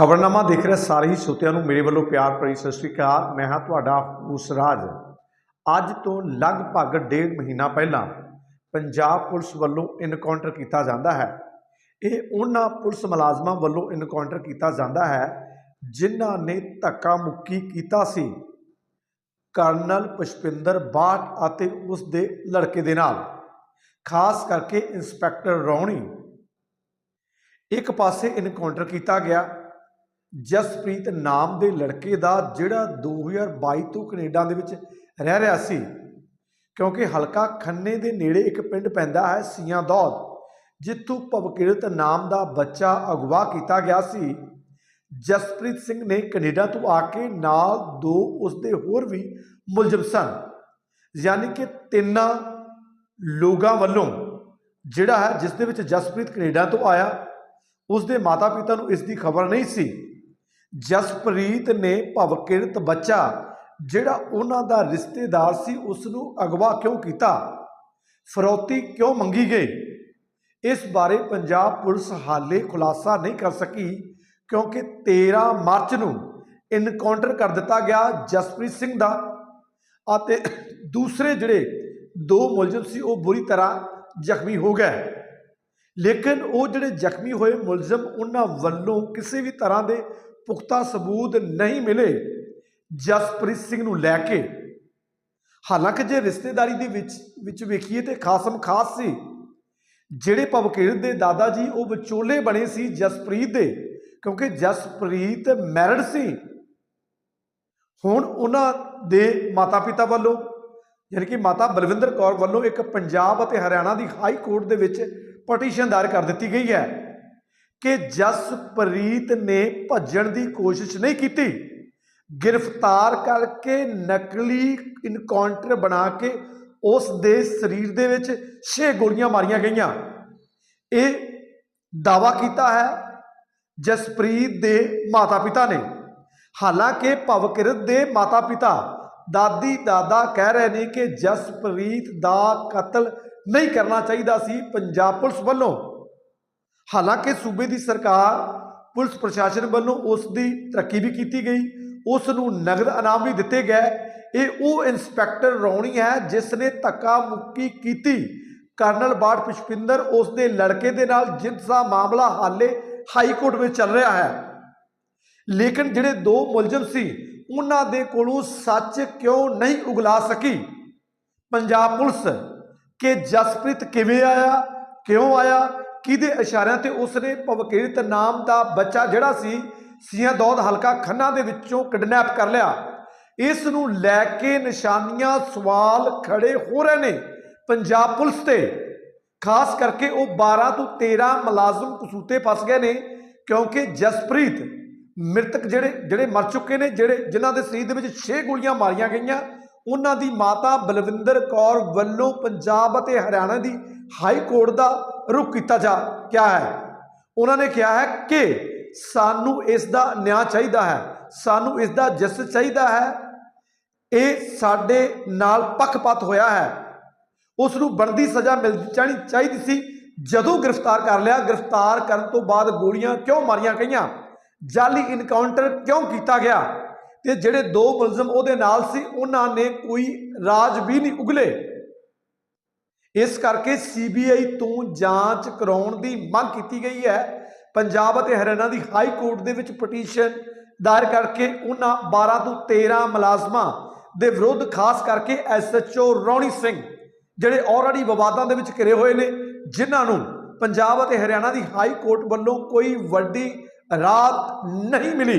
ਖਬਰਨਾਮਾ ਦੇਖ ਰਹੇ, ਸਾਰੇ ਹੀ ਸੋਤਿਆਂ ਨੂੰ ਮੇਰੇ ਵੱਲੋਂ ਪਿਆਰ ਭਰੀ ਸਤਿ ਸ਼੍ਰੀ ਅਕਾਲ। ਮੈਂ ਹਾਂ ਤੁਹਾਡਾ ਉਸਰਾਜ ਅੱਜ ਤੋਂ ਲਗਭਗ ਡੇਢ ਮਹੀਨਾ ਪਹਿਲਾਂ ਪੰਜਾਬ ਪੁਲਿਸ ਵੱਲੋਂ ਇਨਕਾਊਂਟਰ ਕੀਤਾ ਜਾਂਦਾ ਹੈ। ਇਹ ਉਹਨਾਂ ਪੁਲਿਸ ਮੁਲਾਜ਼ਮਾਂ ਵੱਲੋਂ ਇਨਕਾਊਂਟਰ ਕੀਤਾ ਜਾਂਦਾ ਹੈ, ਜਿਨ੍ਹਾਂ ਨੇ ਧੱਕਾ ਮੁੱਕੀ ਕੀਤਾ ਸੀ। ਕਰਨਲ ਪੁਸ਼ਪਿੰਦਰ ਬਾਟ ਅਤੇ ਉਸ ਦੇ ਲੜਕੇ ਦੇ ਨਾਲ, ਖਾਸ ਕਰਕੇ ਇੰਸਪੈਕਟਰ ਰੌਣੀ। ਇੱਕ ਪਾਸੇ ਇਨਕਾਊਂਟਰ ਕੀਤਾ ਗਿਆ ਜਸਪ੍ਰੀਤ ਨਾਮ ਦੇ ਲੜਕੇ ਦਾ ਜਿਹੜਾ 2022 ਤੋਂ ਕੈਨੇਡਾ ਦੇ ਵਿੱਚ ਰਹਿ ਰਿਹਾ ਸੀ। ਕਿਉਂਕਿ ਹਲਕਾ ਖੰਨੇ ਦੇ ਨੇੜੇ ਇੱਕ ਪਿੰਡ ਪੈਂਦਾ ਹੈ, ਸੀਆਂ ਦੌਦ, ਜਿੱਥੋਂ ਭਵਕਿਰਤ ਨਾਮ ਦਾ ਬੱਚਾ ਅਗਵਾ ਕੀਤਾ ਗਿਆ ਸੀ। ਜਸਪ੍ਰੀਤ ਸਿੰਘ ਨੇ ਕੈਨੇਡਾ ਤੋਂ ਆ ਕੇ ਨਾਲ ਦੋ ਉਸਦੇ ਹੋਰ ਵੀ ਮੁਲਜ਼ਮ ਸਨ, ਯਾਨੀ ਕਿ ਤਿੰਨਾਂ ਲੋਕਾਂ ਵੱਲੋਂ, ਜਿਹੜਾ ਹੈ, ਜਿਸ ਦੇ ਵਿੱਚ ਜਸਪ੍ਰੀਤ ਕੈਨੇਡਾ ਤੋਂ ਆਇਆ ਉਸ ਦੇ ਮਾਤਾ-ਪਿਤਾ ਨੂੰ ਇਸ ਦੀ ਖਬਰ ਨਹੀਂ ਸੀ। ਜਸਪ੍ਰੀਤ ਨੇ ਭਵਕਿਰਤ ਬੱਚਾ, ਜਿਹੜਾ ਉਹਨਾਂ ਦਾ ਰਿਸ਼ਤੇਦਾਰ ਸੀ ਉਸ ਨੂੰ ਅਗਵਾ ਕਿਉਂ ਕੀਤਾ? ਫਰੌਤੀ ਕਿਉਂ ਮੰਗੀ ਗਈ? ਇਸ ਬਾਰੇ ਪੰਜਾਬ ਪੁਲਿਸ ਹਾਲੇ ਖੁਲਾਸਾ ਨਹੀਂ ਕਰ ਸਕੀ, ਕਿਉਂਕਿ 13 ਮਾਰਚ ਨੂੰ ਇਨਕਾਊਂਟਰ ਕਰ ਦਿੱਤਾ ਗਿਆ ਜਸਪ੍ਰੀਤ ਸਿੰਘ ਦਾ ਅਤੇ ਦੂਸਰੇ ਜਿਹੜੇ ਦੋ ਮੁਲਜ਼ਮ ਸੀ, ਉਹ ਬੁਰੀ ਤਰ੍ਹਾਂ ਜ਼ਖਮੀ ਹੋ ਗਏ। ਲੇਕਿਨ ਉਹ ਜਿਹੜੇ ਜ਼ਖਮੀ ਹੋਏ ਮੁਲਜ਼ਮ, ਉਹਨਾਂ ਵੱਲੋਂ ਕਿਸੇ ਵੀ ਤਰ੍ਹਾਂ ਦੇ ਪੁਖਤਾ ਸਬੂਤ ਨਹੀਂ ਮਿਲੇ, ਜਸਪ੍ਰੀਤ ਸਿੰਘ ਨੂੰ ਲੈ ਕੇ। ਹਾਲਾਂਕਿ ਜੇ ਰਿਸ਼ਤੇਦਾਰੀ ਦੇ ਵਿੱਚ ਵਿੱਚ ਵੇਖੀਏ ਤੇ ਖਾਸਮ ਖਾਸ ਸੀ। ਜਿਹੜੇ ਭਵਕੀਰ ਦੇ ਦਾਦਾ ਜੀ, ਉਹ ਵਿਚੋਲੇ ਬਣੇ ਸੀ ਜਸਪ੍ਰੀਤ ਦੇ, ਕਿਉਂਕਿ ਜਸਪ੍ਰੀਤ ਮੈਰਿਡ ਸੀ। ਹੁਣ ਉਹਨਾਂ ਦੇ ਮਾਤਾ-ਪਿਤਾ ਵੱਲੋਂ, ਯਾਨੀ ਕਿ ਮਾਤਾ ਬਲਵਿੰਦਰ ਕੌਰ ਵੱਲੋਂ ਇੱਕ ਪੰਜਾਬ ਅਤੇ ਹਰਿਆਣਾ ਦੀ ਹਾਈ ਕੋਰਟ ਦੇ ਵਿੱਚ ਪਟੀਸ਼ਨ ਦਾਇਰ ਕਰ ਦਿੱਤੀ ਗਈ ਹੈ। ਕਿ ਜਸਪ੍ਰੀਤ ਨੇ ਭੱਜਣ ਦੀ ਕੋਸ਼ਿਸ਼ ਨਹੀਂ ਕੀਤੀ। ਗ੍ਰਿਫਤਾਰ ਕਰਕੇ ਨਕਲੀ ਇਨਕਾਊਂਟਰ ਬਣਾ ਕੇ ਉਸ ਦੇ ਸਰੀਰ ਦੇ ਵਿੱਚ 6 ਗੋਲੀਆਂ ਮਾਰੀਆਂ ਗਈਆਂ। ਇਹ ਦਾਵਾ ਕੀਤਾ ਹੈ ਜਸਪ੍ਰੀਤ ਦੇ ਮਾਤਾ-ਪਿਤਾ ਨੇ। ਹਾਲਾਂਕਿ ਭਵਕਿਰਤ ਦੇ ਮਾਤਾ-ਪਿਤਾ ਦਾਦੀ ਦਾਦਾ ਕਹਿ ਰਹੇ ਨੇ ਕਿ ਜਸਪ੍ਰੀਤ ਦਾ ਕਤਲ ਨਹੀਂ ਕਰਨਾ ਚਾਹੀਦਾ ਸੀ ਪੰਜਾਬ ਪੁਲਿਸ ਵੱਲੋਂ। ਹਾਲਾਂਕਿ ਸੂਬੇ ਦੀ ਸਰਕਾਰ ਪੁਲਿਸ ਪ੍ਰਸ਼ਾਸਨ ਵੱਲੋਂ ਉਸ ਦੀ ਤਰੱਕੀ ਵੀ ਕੀਤੀ ਗਈ, ਉਸ ਨੂੰ ਨਗਦ ਇਨਾਮ ਵੀ ਦਿੱਤੇ ਗਏ। ਇਹ ਉਹ ਇੰਸਪੈਕਟਰ ਰੌਣੀ ਹੈ ਜਿਸ ਨੇ ਧੱਕਾ ਮੁੱਕੀ ਕੀਤੀ। ਕਰਨਲ ਬਾਟ ਪੁਸ਼ਪਿੰਦਰ ਉਸ ਦੇ ਲੜਕੇ ਦੇ ਨਾਲ ਜਿਸ ਦਾ ਮਾਮਲਾ ਹਾਲੇ ਹਾਈ ਕੋਰਟ ਵਿੱਚ ਚੱਲ ਰਿਹਾ ਹੈ। ਲੇਕਿਨ ਜਿਹੜੇ ਦੋ ਮੁਲਜ਼ਮ ਸੀ, ਉਹਨਾਂ ਦੇ ਕੋਲੋਂ ਸੱਚ ਕਿਉਂ ਨਹੀਂ ਉਗਲਾ ਸਕੀ? ਪੰਜਾਬ ਪੁਲਿਸ, ਕਿ ਜਸਪ੍ਰੀਤ ਕਿਵੇਂ ਆਇਆ, ਕਿਉਂ ਆਇਆ? ਕਿਹਦੇ ਇਸ਼ਾਰਿਆਂ ਤੇ ਉਸਨੇ ਭਵਕੀਰਤ ਨਾਮ ਦਾ ਬੱਚਾ ਜਿਹੜਾ ਸੀ ਸੀਆਂ ਦੌਦ ਹਲਕਾ ਖੰਨਾ ਦੇ ਵਿੱਚੋਂ ਕਿਡਨੈਪ ਕਰ ਲਿਆ। ਇਸ ਨੂੰ ਲੈ ਕੇ ਨਿਸ਼ਾਨੀਆਂ ਸਵਾਲ ਖੜੇ ਹੋ ਰਹੇ ਨੇ ਪੰਜਾਬ ਪੁਲਿਸ ਤੇ। ਖਾਸ ਕਰਕੇ ਉਹ 12 ਤੋਂ 13 ਮੁਲਾਜ਼ਮ ਕਸੂਤੇ ਫਸ ਗਏ ਨੇ, ਕਿਉਂਕਿ ਜਸਪ੍ਰੀਤ, ਮ੍ਰਿਤਕ ਜਿਹੜੇ ਜਿਹੜੇ ਮਰ ਚੁੱਕੇ ਨੇ, ਜਿਹੜੇ ਜਿਨ੍ਹਾਂ ਦੇ ਸਰੀਰ ਦੇ ਵਿੱਚ 6 ਗੋਲੀਆਂ ਮਾਰੀਆਂ ਗਈਆਂ, ਉਹਨਾਂ ਦੀ ਮਾਤਾ ਬਲਵਿੰਦਰ ਕੌਰ ਵੱਲੋਂ ਪੰਜਾਬ ਅਤੇ ਹਰਿਆਣਾ ਦੀ ਹਾਈ ਕੋਰਟ ਦਾ ਰੁਖ ਕੀਤਾ ਜਾ ਕਿਹਾ ਹੈ? ਉਹਨਾਂ ਨੇ ਕਿਹਾ ਹੈ ਕਿ ਸਾਨੂੰ ਇਸ ਦਾ ਨਿਆਂ ਚਾਹੀਦਾ ਹੈ, ਸਾਨੂੰ ਇਸ ਦਾ ਜਸਟਿਸ ਚਾਹੀਦਾ ਹੈ। ਇਹ ਸਾਡੇ ਨਾਲ ਪੱਖਪਾਤ ਹੋਇਆ ਹੈ। ਉਸ ਨੂੰ ਬਣਦੀ ਸਜ਼ਾ ਮਿਲ ਜਾਣੀ ਚਾਹੀਦੀ ਸੀ। ਜਦੋਂ ਗ੍ਰਿਫਤਾਰ ਕਰ ਲਿਆ, ਗ੍ਰਿਫਤਾਰ ਕਰਨ ਤੋਂ ਬਾਅਦ ਗੋਲੀਆਂ ਕਿਉਂ ਮਾਰੀਆਂ ਗਈਆਂ? ਜਾਲੀ ਇਨਕਾਊਂਟਰ ਕਿਉਂ ਕੀਤਾ ਗਿਆ? ਤੇ ਜਿਹੜੇ ਦੋ ਮੁਲਜ਼ਮ ਉਹਦੇ ਨਾਲ ਸੀ, ਉਹਨਾਂ ਨੇ ਕੋਈ ਰਾਜ ਵੀ ਨਹੀਂ ਉਗਲੇ। ਇਸ ਕਰਕੇ ਸੀਬੀਆਈ ਤੋਂ ਜਾਂਚ ਕਰਾਉਣ ਦੀ ਮੰਗ ਕੀਤੀ ਗਈ ਹੈ। ਪੰਜਾਬ ਅਤੇ ਹਰਿਆਣਾ ਦੀ ਹਾਈ ਕੋਰਟ ਦੇ ਵਿੱਚ ਪਟੀਸ਼ਨ ਦਾਇਰ ਕਰਕੇ ਉਹਨਾਂ 12 ਤੋਂ 13 ਮੁਲਾਜ਼ਮਾਂ ਦੇ ਵਿਰੁੱਧ, ਖਾਸ ਕਰਕੇ ਐਸਐਚਓ ਰੌਣੀ ਸਿੰਘ, ਜਿਹੜੇ ਆਲਰੇਡੀ ਵਿਵਾਦਾਂ ਦੇ ਵਿੱਚ ਘਿਰੇ ਹੋਏ ਨੇ, ਜਿਨ੍ਹਾਂ ਨੂੰ ਪੰਜਾਬ ਅਤੇ ਹਰਿਆਣਾ ਦੀ ਹਾਈ ਕੋਰਟ ਵੱਲੋਂ ਕੋਈ ਵੱਡੀ ਰਾਹਤ ਨਹੀਂ ਮਿਲੀ।